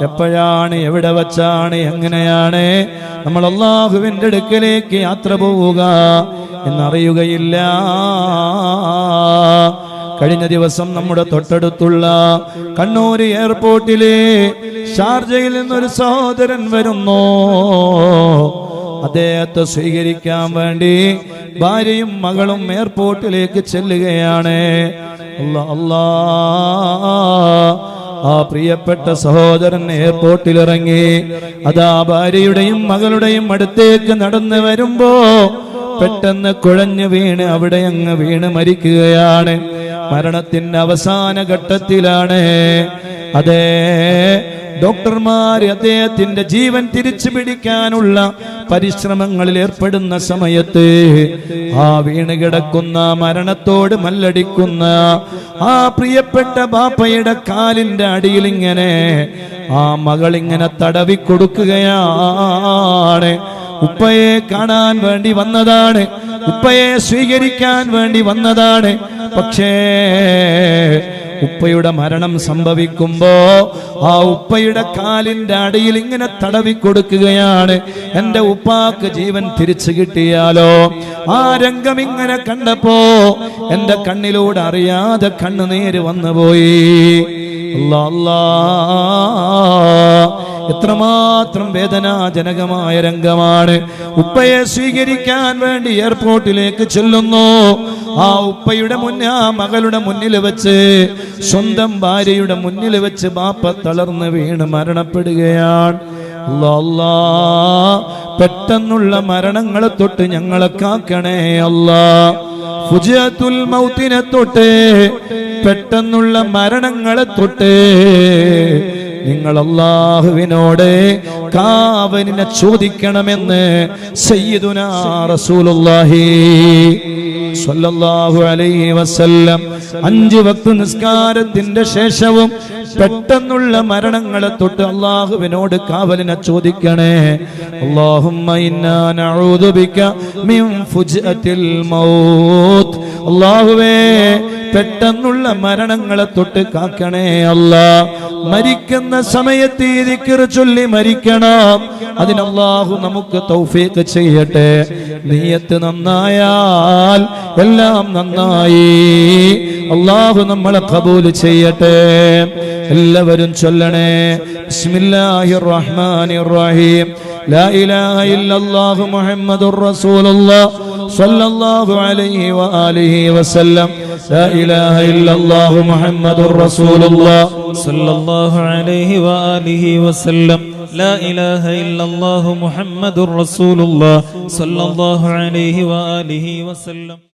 എപ്പോഴാണ് എവിടെ വച്ചാണ് എങ്ങനെയാണ്? നമ്മൾ അള്ളാഹുവിന്റെ അടുക്കലേക്ക് യാത്ര പോവുക എന്നറിയുകയില്ല. കഴിഞ്ഞ ദിവസം നമ്മുടെ തൊട്ടടുത്തുള്ള കണ്ണൂർ എയർപോർട്ടിലെ ഷാർജയിൽ നിന്നൊരു സഹോദരൻ വരുന്നു. അദ്ദേഹത്തെ സ്വീകരിക്കാൻ വേണ്ടി ഭാര്യയും മകളും എയർപോർട്ടിലേക്ക് ചെല്ലുകയാണ്. അല്ലാ അല്ലാ. ആ പ്രിയപ്പെട്ട സഹോദരൻ എയർപോർട്ടിൽ ഇറങ്ങി അതാ ഭാര്യയുടെയും മകളുടെയും അടുത്തേക്ക് നടന്നു വരുമ്പോ പെട്ടെന്ന് കുഴഞ്ഞു വീണ് അവിടെ അങ്ങ് വീണ് മരിക്കുകയാണ്. മരണത്തിന്റെ അവസാന ഘട്ടത്തിലാണ് അതേ ഡോക്ടർമാർ അദ്ദേഹത്തിന്റെ ജീവൻ തിരിച്ചു പിടിക്കാനുള്ള പരിശ്രമങ്ങളിൽ ഏർപ്പെടുന്ന സമയത്ത് ആ വീണ് കിടക്കുന്ന മരണത്തോട് മല്ലടിക്കുന്ന ആ പ്രിയപ്പെട്ട ബാപ്പയുടെ കാലിന്റെ അടിയിൽ ഇങ്ങനെ ആ മകൾ ഇങ്ങനെ തടവി കൊടുക്കുകയാണ് ഉപ്പയെ കാണാൻ വേണ്ടി വന്നതാണ്. ഉപ്പയെ സ്വീകരിക്കാൻ വേണ്ടി വന്നതാണ്. പക്ഷേ ഉപ്പയുടെ മരണം സംഭവിക്കുമ്പോ ആ ഉപ്പയുടെ കാലിന്റെ അടിയിൽ ഇങ്ങനെ തടവി കൊടുക്കുകയാണ്. എന്റെ ഉപ്പാക്ക് ജീവൻ തിരിച്ചു കിട്ടിയാലോ? ആ രംഗം ഇങ്ങനെ കണ്ടപ്പോ എന്റെ കണ്ണിലൂടെ അറിയാതെ കണ്ണുനീര് വന്നുപോയി. അല്ലാ എത്രമാത്രം വേദനാജനകമായ രംഗമാണ്. ഉപ്പയെ സ്വീകരിക്കാൻ വേണ്ടി എയർപോർട്ടിലേക്ക് ചെല്ലുന്നു. ആ ഉപ്പയുടെ മുന്നിൽ ആ മകളുടെ മുന്നിൽ വെച്ച് സ്വന്തം ഭാര്യയുടെ മുന്നിൽ വെച്ച് ബാപ്പ തളർന്ന് വീണ് മരണപ്പെടുകയാണ്. അല്ലാ, പെട്ടെന്നുള്ള മരണങ്ങളെ തൊട്ട് ഞങ്ങളെ കാക്കണേ അല്ലാ ഫുജിയത്തുൽ മൗത്തിനെ തൊട്ട് പെട്ടെന്നുള്ള മരണങ്ങളെ തൊട്ട് നിങ്ങൾ അള്ളാഹുവിനോട് കാവലിനെ ചോദിക്കണമെന്ന് സയ്യിദുനാ റസൂലുള്ളാഹി അലൈഹി വസല്ലം. അഞ്ച് വക്ത് നിസ്കാരത്തിന്റെ ശേഷവും പെട്ടെന്നുള്ള മരണങ്ങളെ തൊട്ട് അള്ളാഹുവിനോട് കാവലിനെ ചോദിക്കണേ. ഇന്നാ നഊദു ബിക മിൻ ഫുജ്അത്തിൽ മൗത്ത്. അല്ലാഹുവേ പെട്ടെന്നുള്ള മരണങ്ങളെ തൊട്ട് കാക്കണേ അല്ല. മരിക്കുന്ന സമയത്ത് ഈ ചൊല്ലി മരിക്കണം. അതിന് അല്ലാഹു നമുക്ക് തൗഫീഖ് ചെയ്യട്ടെ നീയത്ത് നന്നായാൽ എല്ലാം നന്നായി അള്ളാഹു നമ്മളെ കബൂൽ ചെയ്യട്ടെ എല്ലാവരും ചൊല്ലണേ ബിസ്മില്ലാഹിർ റഹ്മാനിർ റഹീം لا إله إلا الله محمد رسول الله صلى الله عليه وآله وسلم لا إله إلا الله محمد رسول الله صلى الله عليه وآله وسلم لا إله إلا الله محمد رسول الله صلى الله عليه وآله وسلم.